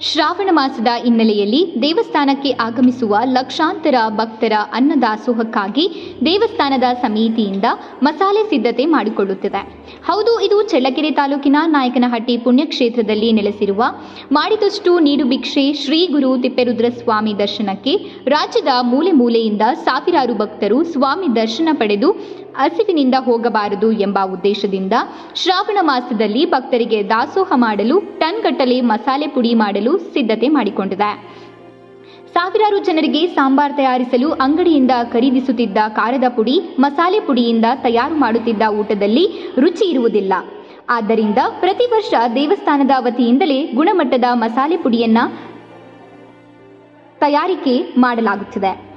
ಶ್ರಾವಣ ಮಾಸದ ಹಿನ್ನೆಲೆಯಲ್ಲಿ ದೇವಸ್ಥಾನಕ್ಕೆ ಆಗಮಿಸುವ ಲಕ್ಷಾಂತರ ಭಕ್ತರ ಅನ್ನದಾಸೋಹಕ್ಕಾಗಿ ದೇವಸ್ಥಾನದ ಸಮಿತಿಯಿಂದ ಮಸಾಲೆ ಸಿದ್ಧತೆ ಮಾಡಿಕೊಳ್ಳುತ್ತಿದೆ. ಹೌದು, ಇದು ಚಳ್ಳಕೆರೆ ತಾಲೂಕಿನ ನಾಯಕನಹಟ್ಟಿ ಪುಣ್ಯಕ್ಷೇತ್ರದಲ್ಲಿ ನೆಲೆಸಿರುವ ಮಾಡಿದಷ್ಟು ನೀಡು ಭಿಕ್ಷೆ ಶ್ರೀ ಗುರು ತಿಪ್ಪೇರುದ್ರ ಸ್ವಾಮಿ ದರ್ಶನಕ್ಕೆ ರಾಜ್ಯದ ಮೂಲೆ ಮೂಲೆಯಿಂದ ಸಾವಿರಾರು ಭಕ್ತರು ಸ್ವಾಮಿ ದರ್ಶನ ಪಡೆದು ಹಸಿವಿನಿಂದ ಹೋಗಬಾರದು ಎಂಬ ಉದ್ದೇಶದಿಂದ ಶ್ರಾವಣ ಮಾಸದಲ್ಲಿ ಭಕ್ತರಿಗೆ ದಾಸೋಹ ಮಾಡಲು ಟನ್ಗಟ್ಟಲೆ ಮಸಾಲೆ ಪುಡಿ ಮಾಡಲು ಸಿದ್ಧತೆ ಮಾಡಿಕೊಂಡಿದೆ. ಸಾವಿರಾರು ಜನರಿಗೆ ಸಾಂಬಾರ್ ತಯಾರಿಸಲು ಅಂಗಡಿಯಿಂದ ಖರೀದಿಸುತ್ತಿದ್ದ ಖಾರದ ಪುಡಿ, ಮಸಾಲೆ ಪುಡಿಯಿಂದ ತಯಾರು ಮಾಡುತ್ತಿದ್ದ ಊಟದಲ್ಲಿ ರುಚಿ ಇರುವುದಿಲ್ಲ. ಆದ್ದರಿಂದ ಪ್ರತಿ ವರ್ಷ ದೇವಸ್ಥಾನದ ವತಿಯಿಂದಲೇ ಗುಣಮಟ್ಟದ ಮಸಾಲೆ ಪುಡಿಯನ್ನ ತಯಾರಿಕೆ ಮಾಡಲಾಗುತ್ತಿದೆ.